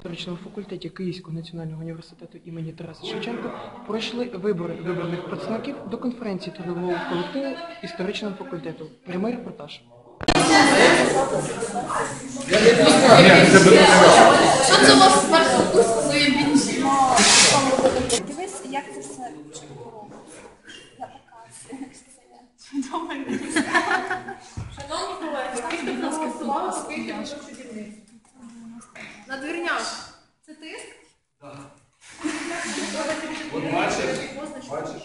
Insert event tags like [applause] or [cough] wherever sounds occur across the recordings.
історичному факультеті Київського національного університету імені Тараса Шевченка пройшли вибори виборних представників до конференції трудового колективу історичного факультету. Прямий репортаж. Що це у вас? Дивись, як це все на показі. Шановні колеги, скільки в нас голосувало, скільки ваше керівництво? На двернях. Це тиск? [laughs] От бачиш, бачиш.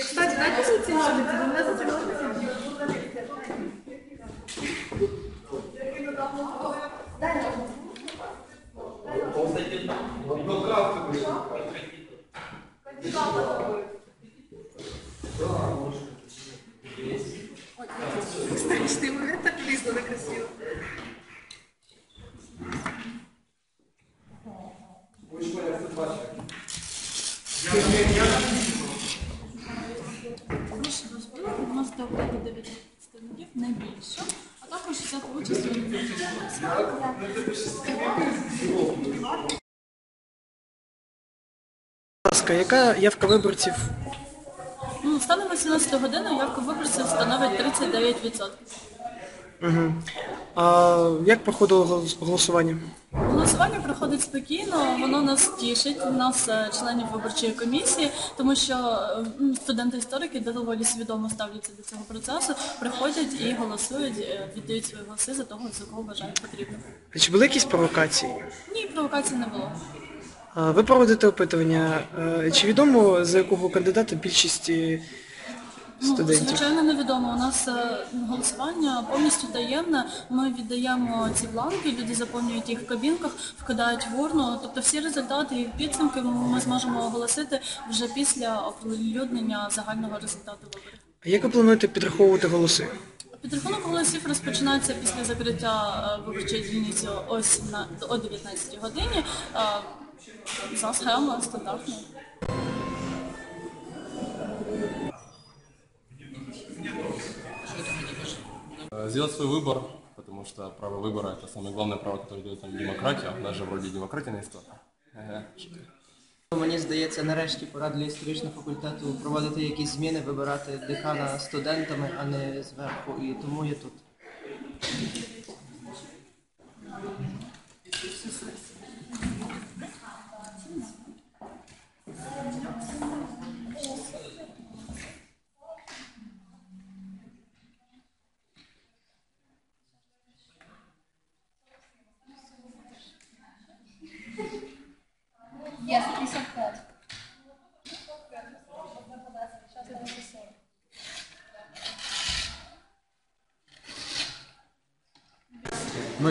Кстати, дайте мені ці ножниці, ви мене зацікавили. Историчный момент так признано красиво. Відносно огляду 9 представників не більше, а також взяти участь у Будь яка явка виборців? Ну, Станом на 17 годину явка виборців становить 39%. Угу. А як проходило голосування? Голосування проходить спокійно, воно нас тішить, нас, е, членів виборчої комісії, тому що е, студенти-історики доволі свідомо ставляться до цього процесу, приходять і голосують, е, віддають свої голоси за того, за кого вважають потрібно. А Чи були якісь провокації? Ні, провокацій не було. Ви проводите опитування. Чи відомо за якого кандидата більшість е, Ну, звичайно, невідомо. У нас е, голосування повністю таємне. Ми віддаємо ці бланки, люди заповнюють їх в кабінках, вкидають в урну. Тобто всі результати і підсумки ми зможемо оголосити вже після оприлюднення загального результату виборів. А як ви плануєте підраховувати голоси? Підрахунок голосів розпочинається після закриття е, виборчої дільниці ось на о 19 годині. Е, За схемою стандартною. Сделать свой выбор, потому что право выбора это самое главное право, которое дает нам демократия. У нас же вроде демократия на истории. Ага. Мені здається, нарешті пора для історичного факультету проводити якісь зміни, вибирати декана студентами, а не зверху. І тому я тут.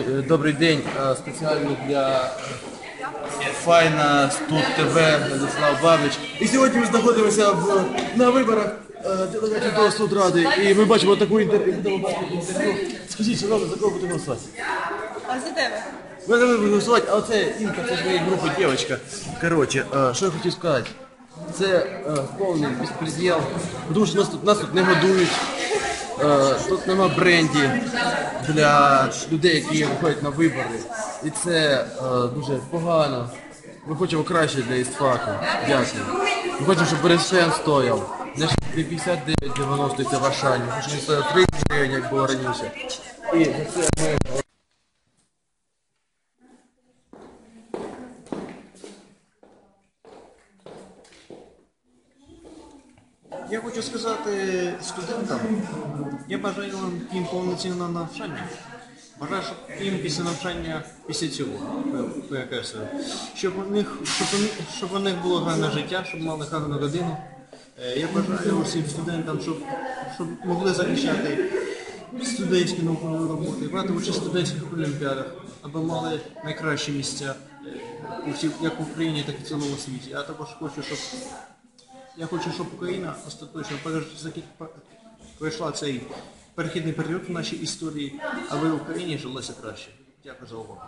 Добрий день. Е, Спеціально для Файна тут ТВ Владислав Бабич. І сьогодні ми знаходимося в, на виборах е, делегатів до студради. І ми бачимо таку інтерв'ю. будемо бачити інтерв'ю. Скажіть, шановні, за кого будемо голосувати? А за тебе? Ми за вибори голосувати, а оце Інка, це ж моєї групи дівчинка. Коротше, е, що я хотів сказати. Це е, повний безпреділ, тому що нас тут, нас тут не годують. Е, тут нема бренді для людей, які виходять на вибори. І це е, дуже погано. Ми хочемо краще для істфаку. Дякую. Ми хочемо, щоб Берестен стояв. Не 59,90 це в Ашані. Хочемо, щоб він стояв 30 гривень, як було раніше. І за це ми Я хочу сказати студентам, я бажаю вам їм повноцінного навчання. Бажаю, щоб їм після навчання, після цього щоб у них, щоб у них, щоб у них було гарне життя, щоб мали гарну родину. Е, Я бажаю усім студентам, щоб, щоб могли захищати студентські наукові роботи, брати участь в студентських олімпіадах, аби мали найкращі місця е, як в Україні, так і в цілому світі. Я також хочу, щоб я хочу, щоб Україна остаточно пройшла цей перехідний період в нашій історії, аби в Україні жилося краще. Дякую за увагу.